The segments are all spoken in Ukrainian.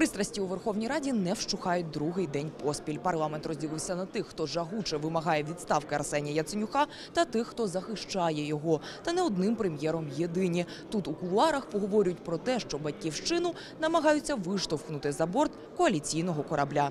Пристрасті у Верховній Раді не вщухають другий день поспіль. Парламент розділився на тих, хто жагуче вимагає відставки Арсенія Яценюка, та тих, хто захищає його. Та не одним прем'єром єдині. Тут у кулуарах поговорюють про те, що батьківщину намагаються виштовхнути за борт коаліційного корабля.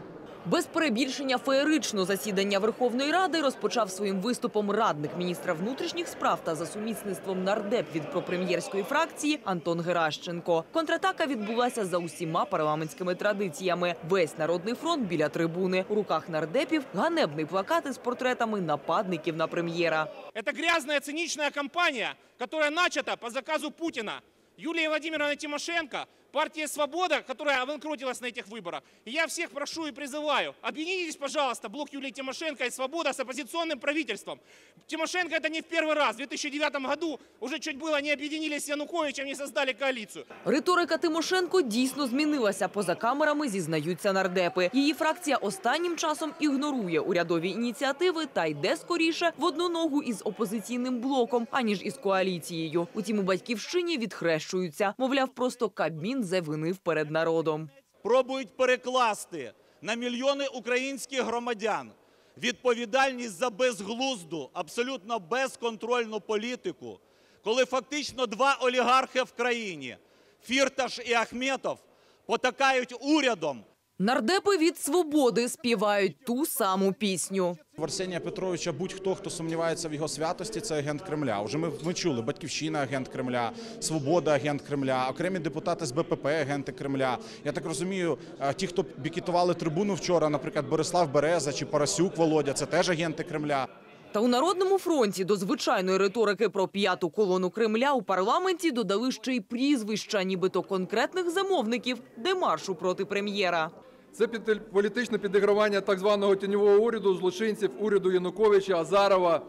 Без перебільшення феєрично засідання Верховної Ради розпочав своїм виступом радник міністра внутрішніх справ та за сумісництвом нардеп від пропрем'єрської фракції Антон Геращенко. Контратака відбулася за усіма парламентськими традиціями. Весь народний фронт біля трибуни. У руках нардепів ганебний плакат із портретами нападників на прем'єра. Это грязная циничная кампания, которая начата по заказу Путина. Юлия Владимировна Тимошенко, партия «Свобода», которая обанкротилась на этих выборах. И я всех прошу и призываю, объединитесь, пожалуйста, блок Юлии Тимошенко и «Свобода» с оппозиционным правительством. Тимошенко это не в первый раз. В 2009 году уже чуть было не объединились с Януковичем, не создали коалицию. Риторика Тимошенко дійсно змінилася. Поза камерами зізнаються нардепи. Її фракція останнім часом ігнорує урядові ініціативи та йде скоріше в одну ногу із опозиційним блоком, аніж із коаліцією. Утім, у батьківщині відхрещуються. Мовляв, просто Кабмін завинив перед народом. пробують перекласти на мільйони українських громадян відповідальність за безглузду, абсолютно безконтрольну політику, коли фактично два олігархи в країні Фірташ і Ахметов потакають урядом, Нардепи від свободи співають ту саму пісню. В Арсенія Петровича будь-хто, хто сумнівається в його святості, це агент Кремля. Уже ми, ми чули Батьківщина, агент Кремля, Свобода, агент Кремля, окремі депутати з БПП, агенти Кремля. Я так розумію, е, ті, хто бікетували трибуну вчора, наприклад, Борислав Береза чи Парасюк Володя, це теж агенти Кремля. Та у народному фронті до звичайної риторики про п'яту колону Кремля у парламенті додали ще й прізвища, нібито конкретних замовників демаршу проти прем'єра. Це політичне підігравання так званого тіньового уряду, злочинців уряду Януковича, Азарова,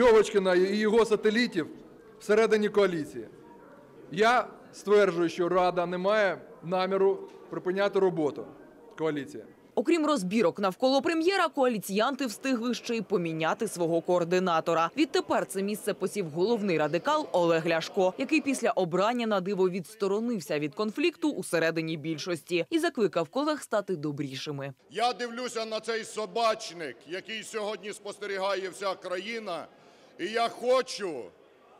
Льовочкина і його сателітів всередині коаліції. Я стверджую, що Рада не має наміру припиняти роботу коаліції. Окрім розбірок навколо прем'єра, коаліціянти встигли ще й поміняти свого координатора. Відтепер це місце посів головний радикал Олег Ляшко, який після обрання на диво відсторонився від конфлікту усередині більшості і закликав колег стати добрішими. Я дивлюся на цей собачник, який сьогодні спостерігає вся країна, і я хочу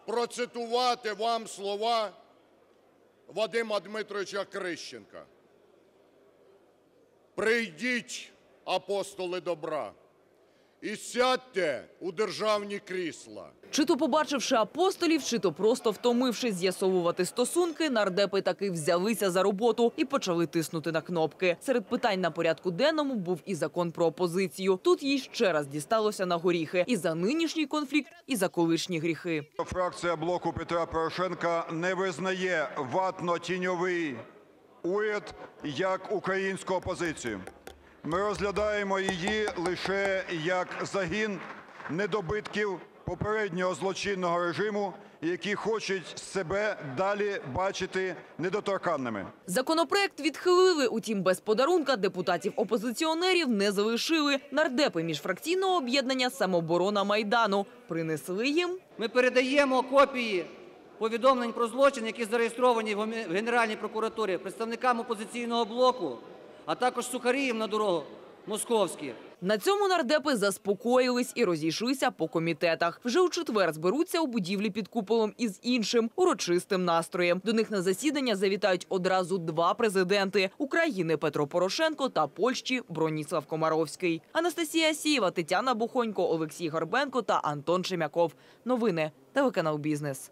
процитувати вам слова Вадима Дмитровича Крищенка. Прийдіть, апостоли добра, і сядьте у державні крісла. Чи то побачивши апостолів, чи то просто втомившись з'ясовувати стосунки, нардепи таки взялися за роботу і почали тиснути на кнопки. Серед питань на порядку денному був і закон про опозицію. Тут їй ще раз дісталося на горіхи і за нинішній конфлікт, і за колишні гріхи. Фракція блоку Петра Порошенка не визнає ватно-тіньовий уряд як українську опозицію. Ми розглядаємо її лише як загін недобитків попереднього злочинного режиму, які хочуть себе далі бачити недоторканними. Законопроект відхилили, утім, без подарунка депутатів-опозиціонерів не залишили. Нардепи міжфракційного об'єднання «Самоборона Майдану» принесли їм Ми передаємо копії повідомлень про злочин, які зареєстровані в Генеральній прокуратурі представникам опозиційного блоку, а також сухаріям на дорогу московські. На цьому нардепи заспокоїлись і розійшлися по комітетах. Вже у четвер зберуться у будівлі під куполом із іншим урочистим настроєм. До них на засідання завітають одразу два президенти України Петро Порошенко та Польщі Броніслав Комаровський. Анастасія Сієва, Тетяна Бухонько, Олексій Горбенко та Антон Чемяков. Новини телеканал Бізнес.